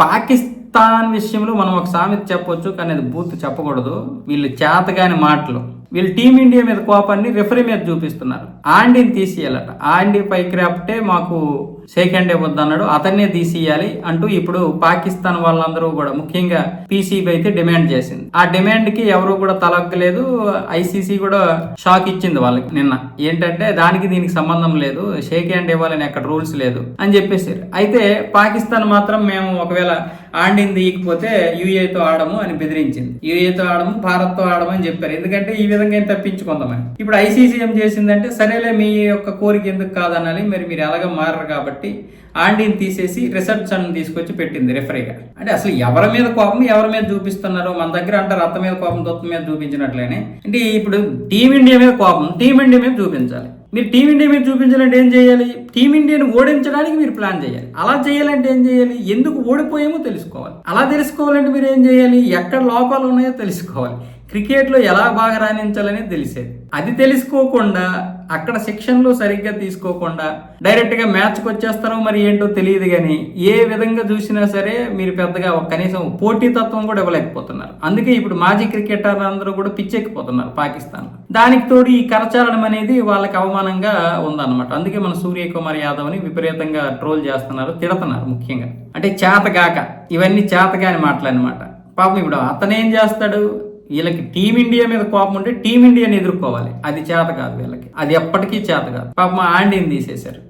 పాకిస్తాన్ విషయంలో మనం ఒక సామెత చెప్పొచ్చు కానీ అది బూత్ చెప్పకూడదు. వీళ్ళు చేతగాని మాటలు. వీళ్ళు టీమిండియా మీద కోపాన్ని రెఫరీ మీద చూపిస్తున్నారు. ఆండీని తీసేయాలట. ఆండీ పైకి రాపితే మాకు షేక్ హ్యాండ్ ఇవ్వద్దు అన్నాడు. అతన్నే తీసేయాలి అంటూ ఇప్పుడు పాకిస్తాన్ వాళ్ళందరూ కూడా ముఖ్యంగా పీసీబీ అయితే డిమాండ్ చేసింది. ఆ డిమాండ్కి ఎవరు కూడా తలగ్గలేదు. ఐసీసీ కూడా షాక్ ఇచ్చింది వాళ్ళకి నిన్న. ఏంటంటే దానికి దీనికి సంబంధం లేదు. షేక్ హ్యాండ్ ఇవ్వాలని అక్కడ రూల్స్ లేదు అని చెప్పేసారు అయితే పాకిస్తాన్ మాత్రం మేము ఒకవేళ ఆడింది ఇకపోతే యూఏతో ఆడము అని బెదిరించింది. యూఏతో ఆడము భారత్తో ఆడము అని చెప్పారు. ఎందుకంటే ఈ విధంగా తప్పించుకుందామని. ఇప్పుడు ఐసీసీ ఏం చేసిందంటే సరేలే మీ యొక్క కోరిక ఎందుకు కాదనాలి మరి మీరు ఎలాగ మారరు కాబట్టి ఆండీని తీసేసి రిసర్చ్ తీసుకొచ్చి పెట్టింది రెఫరీగా. అంటే అసలు ఎవరి మీద కోపం ఎవరి మీద చూపిస్తున్నారు మన దగ్గర అంటారు అత్త మీద కోపం దొత్త మీద చూపించినట్లేనే. అంటే ఇప్పుడు టీమిండియా మీద కోపం టీమిండియా మీద చూపించాలి. మీరు టీమిండియా మీద చూపించాలంటే ఏం చేయాలి? టీమిండియాని ఓడించడానికి మీరు ప్లాన్ చేయాలి. అలా చేయాలంటే ఏం చేయాలి? ఎందుకు ఓడిపోయామో తెలుసుకోవాలి. అలా తెలుసుకోవాలంటే మీరు ఏం చేయాలి? ఎక్కడ లోపాలు ఉన్నాయో తెలుసుకోవాలి. క్రికెట్లో ఎలా బాగా రాణించాలనేది తెలిసేది. అది తెలుసుకోకుండా అక్కడ శిక్షణలు సరిగ్గా తీసుకోకుండా డైరెక్ట్గా మ్యాచ్కి వచ్చేస్తారో మరి ఏంటో తెలియదు కానీ ఏ విధంగా చూసినా సరే మీరు పెద్దగా ఒక కనీసం పోటీతత్వం కూడా ఇవ్వలేకపోతున్నారు. అందుకే ఇప్పుడు మాజీ క్రికెటర్లు అందరూ కూడా పిచ్చెక్కిపోతున్నారు పాకిస్తాన్ దానికి తోడు ఈ కరచాలనం అనేది వాళ్ళకి అవమానంగా ఉందన్నమాట. అందుకే మన సూర్యకుమార్ యాదవ్ని విపరీతంగా ట్రోల్ చేస్తున్నారు తిడుతున్నారు ముఖ్యంగా. అంటే చేతగాక. ఇవన్నీ చేతగాని మాటలన్నమాట. పాపం ఇప్పుడు అతనేం చేస్తాడు? వీళ్ళకి టీమిండియా మీద కోపం ఉంటే టీమిండియాని ఎదుర్కోవాలి. అది చేత కాదు వీళ్ళకి. అది ఎప్పటికీ చేత కాదు. పాపం ఆండీని తీసేశారు.